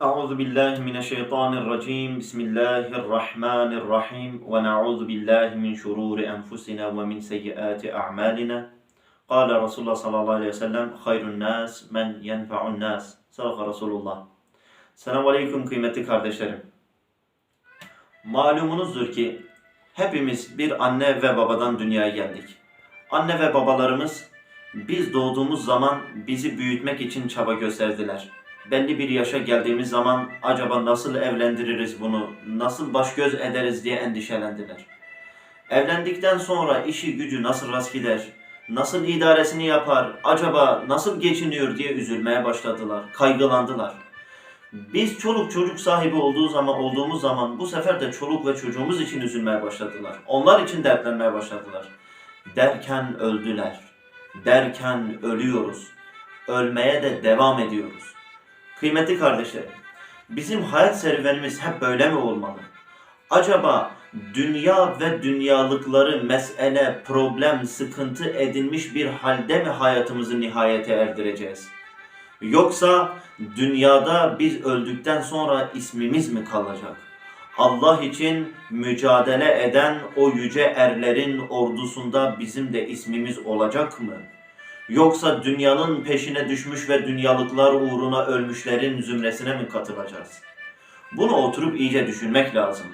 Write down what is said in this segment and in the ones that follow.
Euzu billahi mineşşeytanirracim. Bismillahirrahmanirrahim. Ve na'uzu billahi min şururi enfusina ve min seyyiati a'malina. Kâle Resulullah sallallahu aleyhi ve sellem hayrun nas men yenfa'un nas. Sadaka Resulullah. Selamun aleyküm kıymetli kardeşlerim. Malumunuzdur ki hepimiz bir anne ve babadan dünyaya geldik. Anne ve babalarımız biz doğduğumuz zaman bizi büyütmek için çaba gösterdiler Belli bir yaşa geldiğimiz zaman acaba nasıl evlendiririz bunu, nasıl baş göz ederiz diye endişelendiler. Evlendikten sonra işi gücü nasıl rast gider, nasıl idaresini yapar, acaba nasıl geçiniyor diye üzülmeye başladılar, kaygılandılar. Biz çoluk çocuk sahibi olduğu zaman olduğumuz zaman bu sefer de çoluk ve çocuğumuz için üzülmeye başladılar. Onlar için dertlenmeye başladılar. Derken öldüler. Derken ölüyoruz. Ölmeye de devam ediyoruz. Kıymetli kardeşlerim, bizim hayat serüvenimiz hep böyle mi olmalı? Acaba dünya ve dünyalıkları mesele, problem, sıkıntı edinmiş bir halde mi hayatımızı nihayete erdireceğiz? Yoksa dünyada biz öldükten sonra ismimiz mi kalacak? Allah için mücadele eden o yüce erlerin ordusunda bizim de ismimiz olacak mı? Yoksa dünyanın peşine düşmüş ve dünyalıklar uğruna ölmüşlerin zümresine mi katılacağız? Bunu oturup iyice düşünmek lazım.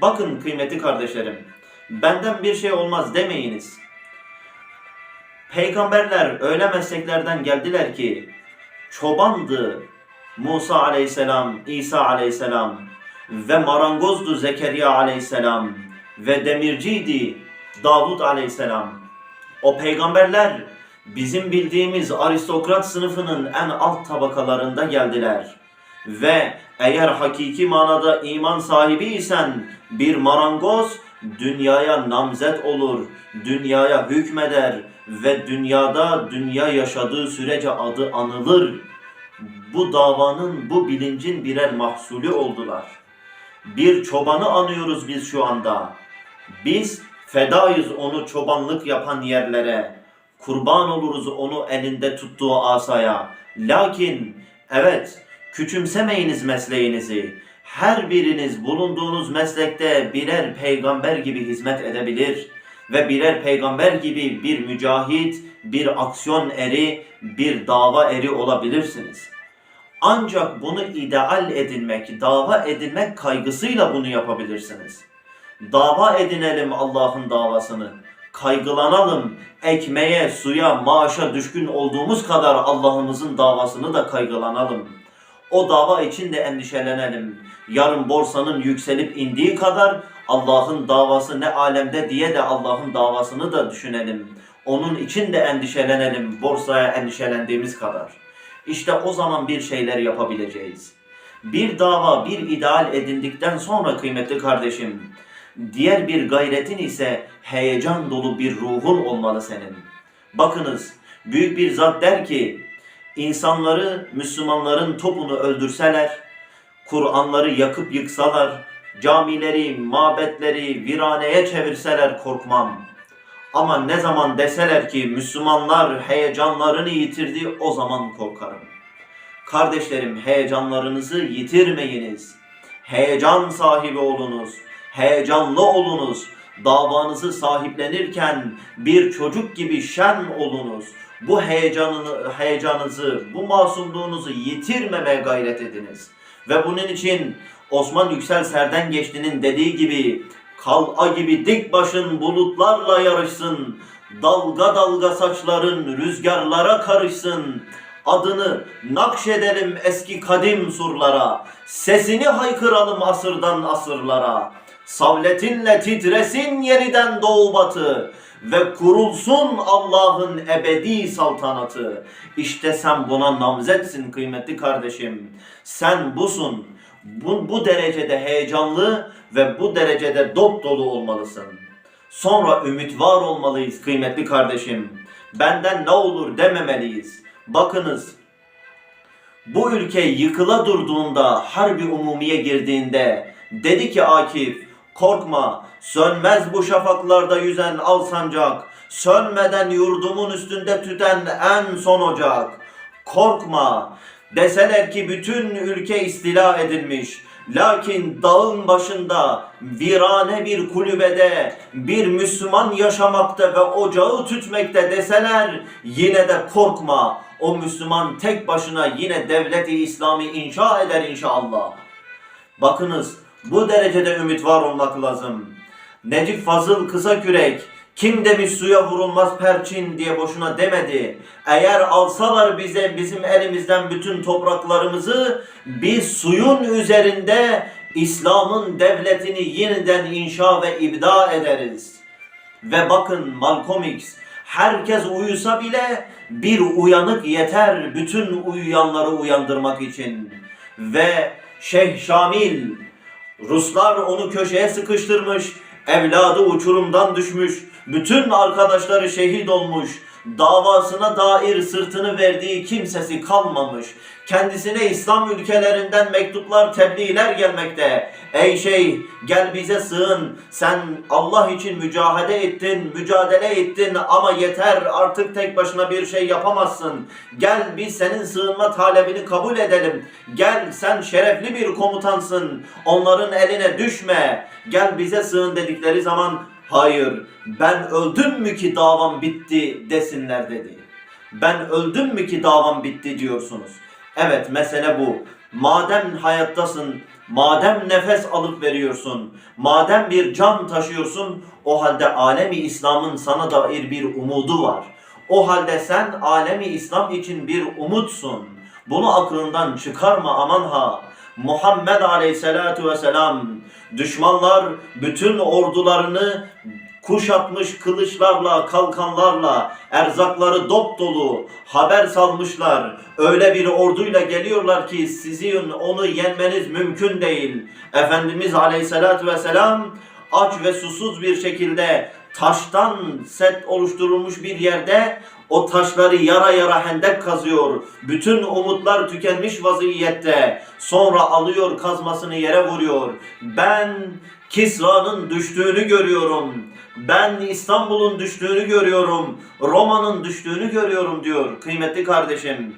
Bakın kıymetli kardeşlerim, benden bir şey olmaz demeyiniz. Peygamberler öyle mesleklerden geldiler ki çobandı Musa aleyhisselam, İsa aleyhisselam ve marangozdu Zekeriya aleyhisselam ve demirciydi Davud aleyhisselam. O peygamberler bizim bildiğimiz aristokrat sınıfının en alt tabakalarında geldiler. Ve eğer hakiki manada iman sahibi isen bir marangoz dünyaya namzet olur, dünyaya hükmeder ve dünyada dünya yaşadığı sürece adı anılır. Bu davanın, bu bilincin birer mahsulü oldular. Bir çobanı anıyoruz biz şu anda. Biz fedayız onu çobanlık yapan yerlere. Kurban oluruz onu elinde tuttuğu asaya. Lakin evet küçümsemeyiniz mesleğinizi. Her biriniz bulunduğunuz meslekte birer peygamber gibi hizmet edebilir ve birer peygamber gibi bir mücahit, bir aksiyon eri, bir dava eri olabilirsiniz. Ancak bunu ideal edinmek, dava edinmek kaygısıyla bunu yapabilirsiniz. Dava edinelim Allah'ın davasını. Kaygılanalım. Ekmeğe, suya, maaşa düşkün olduğumuz kadar Allah'ımızın davasını da kaygılanalım. O dava için de endişelenelim. Yarın borsanın yükselip indiği kadar Allah'ın davası ne alemde diye de Allah'ın davasını da düşünelim. Onun için de endişelenelim borsaya endişelendiğimiz kadar. İşte o zaman bir şeyler yapabileceğiz. Bir dava, bir ideal edindikten sonra kıymetli kardeşim, diğer bir gayretin ise heyecan dolu bir ruhun olmalı senin. Bakınız, büyük bir zat der ki, insanları, Müslümanların topunu öldürseler, Kur'anları yakıp yıksalar, camileri, mabetleri viraneye çevirseler korkmam. Ama ne zaman deseler ki Müslümanlar heyecanlarını yitirdi o zaman korkarım. Kardeşlerim heyecanlarınızı yitirmeyiniz. Heyecan sahibi olunuz. Heyecanlı olunuz. Davanızı sahiplenirken bir çocuk gibi şen olunuz. Bu heyecanını, heyecanınızı, bu masumluğunuzu yitirmemeye gayret ediniz. Ve bunun için Osman Yüksel Serden Geçti'nin dediği gibi kal'a gibi dik başın bulutlarla yarışsın. Dalga dalga saçların rüzgarlara karışsın. Adını nakşedelim eski kadim surlara. Sesini haykıralım asırdan asırlara. Savletinle titresin yeniden doğu batı ve kurulsun Allah'ın ebedi saltanatı. İşte sen buna namzetsin kıymetli kardeşim. Sen busun. Bu, bu derecede heyecanlı ve bu derecede dop dolu olmalısın. Sonra ümit var olmalıyız kıymetli kardeşim. Benden ne olur dememeliyiz. Bakınız bu ülke yıkıla durduğunda, harbi umumiye girdiğinde dedi ki Akif, korkma, sönmez bu şafaklarda yüzen al sancak, sönmeden yurdumun üstünde tüten en son ocak. Korkma, Deseler ki bütün ülke istila edilmiş. Lakin dağın başında virane bir kulübede bir Müslüman yaşamakta ve ocağı tütmekte deseler yine de korkma. O Müslüman tek başına yine devleti İslami inşa eder inşallah. Bakınız bu derecede ümit var olmak lazım. Necip Fazıl Kısakürek kim demiş suya vurulmaz perçin diye boşuna demedi. Eğer alsalar bize bizim elimizden bütün topraklarımızı biz suyun üzerinde İslam'ın devletini yeniden inşa ve ibda ederiz. Ve bakın Malcolm X herkes uyusa bile bir uyanık yeter bütün uyuyanları uyandırmak için. Ve Şeyh Şamil Ruslar onu köşeye sıkıştırmış, evladı uçurumdan düşmüş, bütün arkadaşları şehit olmuş, davasına dair sırtını verdiği kimsesi kalmamış. Kendisine İslam ülkelerinden mektuplar, tebliğler gelmekte. Ey şeyh gel bize sığın. Sen Allah için mücadele ettin, mücadele ettin ama yeter artık tek başına bir şey yapamazsın. Gel biz senin sığınma talebini kabul edelim. Gel sen şerefli bir komutansın. Onların eline düşme. Gel bize sığın dedikleri zaman hayır ben öldüm mü ki davam bitti desinler dedi. Ben öldüm mü ki davam bitti diyorsunuz. Evet mesele bu. Madem hayattasın, madem nefes alıp veriyorsun, madem bir can taşıyorsun, o halde alemi İslam'ın sana dair bir umudu var. O halde sen alemi İslam için bir umutsun. Bunu aklından çıkarma aman ha. Muhammed Aleyhisselatu Vesselam düşmanlar bütün ordularını kuşatmış kılıçlarla, kalkanlarla, erzakları dop dolu haber salmışlar. Öyle bir orduyla geliyorlar ki sizin onu yenmeniz mümkün değil. Efendimiz Aleyhisselatü Vesselam aç ve susuz bir şekilde taştan set oluşturulmuş bir yerde o taşları yara yara hendek kazıyor. Bütün umutlar tükenmiş vaziyette. Sonra alıyor kazmasını yere vuruyor. Ben Kisra'nın düştüğünü görüyorum. Ben İstanbul'un düştüğünü görüyorum. Roma'nın düştüğünü görüyorum diyor kıymetli kardeşim.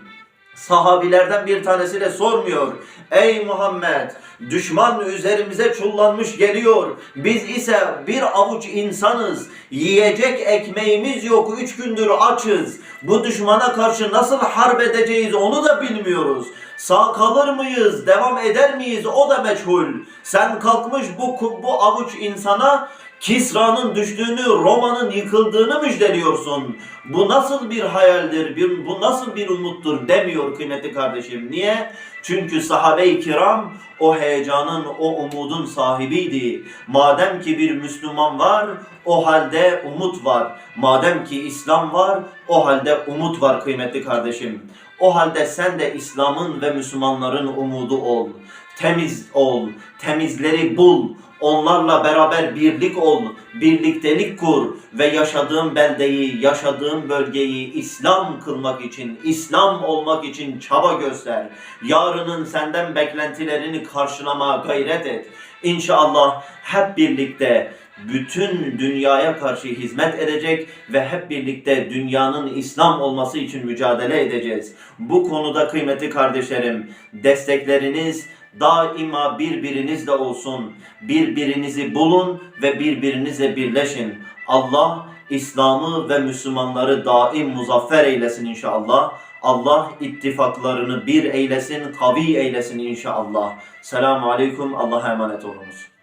Sahabilerden bir tanesi de sormuyor. Ey Muhammed düşman üzerimize çullanmış geliyor. Biz ise bir avuç insanız. Yiyecek ekmeğimiz yok. Üç gündür açız. Bu düşmana karşı nasıl harp edeceğiz onu da bilmiyoruz. Sağ kalır mıyız? Devam eder miyiz? O da meçhul. Sen kalkmış bu, bu avuç insana Kisra'nın düştüğünü, Roma'nın yıkıldığını müjdeliyorsun. Bu nasıl bir hayaldir, bir, bu nasıl bir umuttur demiyor kıymetli kardeşim. Niye? Çünkü sahabe-i kiram o heyecanın, o umudun sahibiydi. Madem ki bir Müslüman var, o halde umut var. Madem ki İslam var, o halde umut var kıymetli kardeşim. O halde sen de İslam'ın ve Müslümanların umudu ol. Temiz ol, temizleri bul, onlarla beraber birlik ol, birliktelik kur ve yaşadığın beldeyi, yaşadığın bölgeyi İslam kılmak için, İslam olmak için çaba göster. Yarının senden beklentilerini karşılama gayret et. İnşallah hep birlikte bütün dünyaya karşı hizmet edecek ve hep birlikte dünyanın İslam olması için mücadele edeceğiz. Bu konuda kıymetli kardeşlerim destekleriniz daima birbirinizle olsun. Birbirinizi bulun ve birbirinizle birleşin. Allah İslam'ı ve Müslümanları daim muzaffer eylesin inşallah. Allah ittifaklarını bir eylesin, kavi eylesin inşallah. Selamun Aleyküm. Allah'a emanet olunuz.